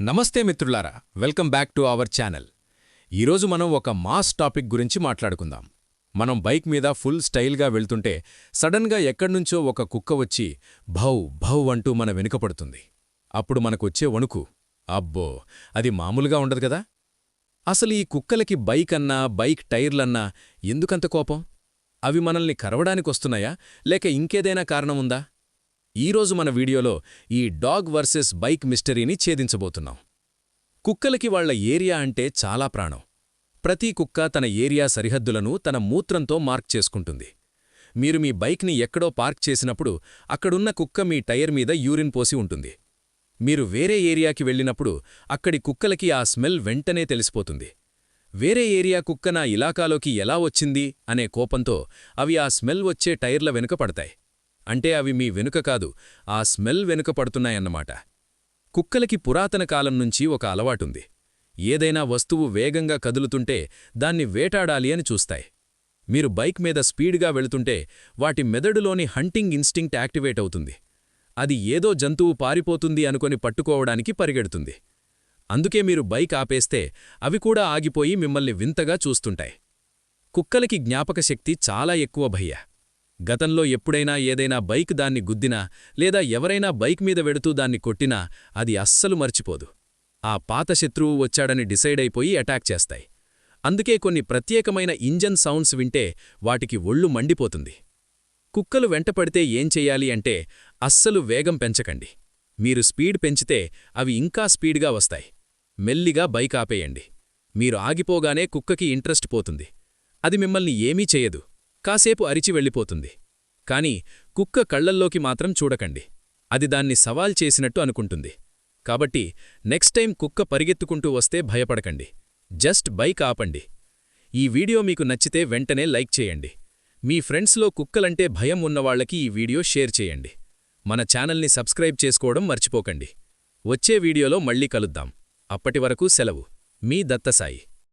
నమస్తే మిత్రులారా welcome back to our channel. ఈరోజు మనం ఒక మాస్ టాపిక్ గురించి మాట్లాడుకుందాం. మనం బైక్ మీద ఫుల్ స్టైల్గా వెళ్తుంటే సడన్గా ఎక్కడ్నుంచో ఒక కుక్క వచ్చి భౌ భౌ అంటూ మన వెనుకపడుతుంది. అప్పుడు మనకొచ్చే వణుకు అబ్బో అది మామూలుగా ఉండదు కదా? అసలు ఈ కుక్కలకి బైక్ అన్నా బైక్ టైర్లన్నా ఎందుకంత కోపం? అవి మనల్ని కరవడానికొస్తున్నాయా? లేక ఇంకేదైనా కారణముందా ఈరోజు మన వీడియోలో ఈ డాగ్ వర్సెస్ బైక్ మిస్టరీని ఛేదించబోతున్నాం. కుక్కలకి వాళ్ళ ఏరియా అంటే చాలా ప్రాణం. ప్రతి కుక్క తన ఏరియా సరిహద్దులను తన మూత్రంతో మార్క్ చేసుకుంటుంది. మీరు మీ బైక్ని ఎక్కడో పార్క్ చేసినప్పుడు అక్కడున్న కుక్క మీ టైర్ మీద యూరిన్ పోసి ఉంటుంది. మీరు వేరే ఏరియాకి వెళ్ళినప్పుడు అక్కడి కుక్కలకి ఆ స్మెల్ వెంటనే తెలిసిపోతుంది. వేరే ఏరియా కుక్క నా ఇలాకాలోకి ఎలా వచ్చింది అనే కోపంతో అవి ఆ స్మెల్ వచ్చే టైర్ల వెనుక పడతాయి. అంటే అవి మీ వెనుక కాదు ఆ స్మెల్ వెనుక పడుతున్నాయన్నమాట. కుక్కలకి పురాతన కాలం నుంచి ఒక అలవాటుంది. ఏదైనా వస్తువు వేగంగా కదులుతుంటే దాన్ని వేటాడాలి అని చూస్తాయి. మీరు బైక్ మీద స్పీడ్గా వెళుతుంటే వాటి మెదడులోని హంటింగ్ ఇన్స్టింక్ట్ యాక్టివేట్ అవుతుంది. అది ఏదో జంతువు పారిపోతుంది అనుకొని పట్టుకోవడానికి పరిగెడుతుంది. అందుకే మీరు బైక్ ఆపేస్తే అవి కూడా ఆగిపోయి మిమ్మల్ని వింతగా చూస్తుంటాయి. కుక్కలకి జ్ఞాపకశక్తి చాలా ఎక్కువ భయ్యా. గతంలో ఎప్పుడైనా ఏదైనా బైక్ దాన్ని గుద్దినా లేదా ఎవరైనా బైక్ మీద వెడుతూ దాన్ని కొట్టినా అది అస్సలు మర్చిపోదు. ఆ పాత శత్రువు వచ్చాడని డిసైడ్ అయిపోయి అటాక్ చేస్తాయి. అందుకే కొన్ని ప్రత్యేకమైన ఇంజన్ సౌండ్స్ వింటే వాటికి ఒళ్ళు మండిపోతుంది. కుక్కలు వెంటపడితే ఏం చెయ్యాలి అంటే అస్సలు వేగం పెంచకండి. మీరు స్పీడ్ పెంచితే అవి ఇంకా స్పీడ్గా వస్తాయి. మెల్లిగా బైక్ ఆపేయండి. మీరు ఆగిపోగానే కుక్కకి ఇంట్రెస్ట్ పోతుంది. అది మిమ్మల్ని ఏమీ చేయదు. కాసేపు అరిచి వెళ్ళిపోతుంది. కాని కుక్క కళ్ళల్లోకి మాత్రం చూడకండి. అది దాన్ని సవాల్ చేసినట్టు అనుకుంటుంది. కాబట్టి నెక్స్ట్ టైం కుక్క పరిగెత్తుకుంటూ వస్తే భయపడకండి. జస్ట్ బైక్ ఆపండి. ఈ వీడియో మీకు నచ్చితే వెంటనే లైక్ చేయండి. మీ ఫ్రెండ్స్లో కుక్కలంటే భయం ఉన్నవాళ్ళకి ఈ వీడియో షేర్ చేయండి. మన ఛానల్ని సబ్స్క్రైబ్ చేసుకోవడం మర్చిపోకండి. వచ్చే వీడియోలో మళ్ళీ కలుద్దాం. అప్పటివరకు సెలవు. మీ దత్తసాయి.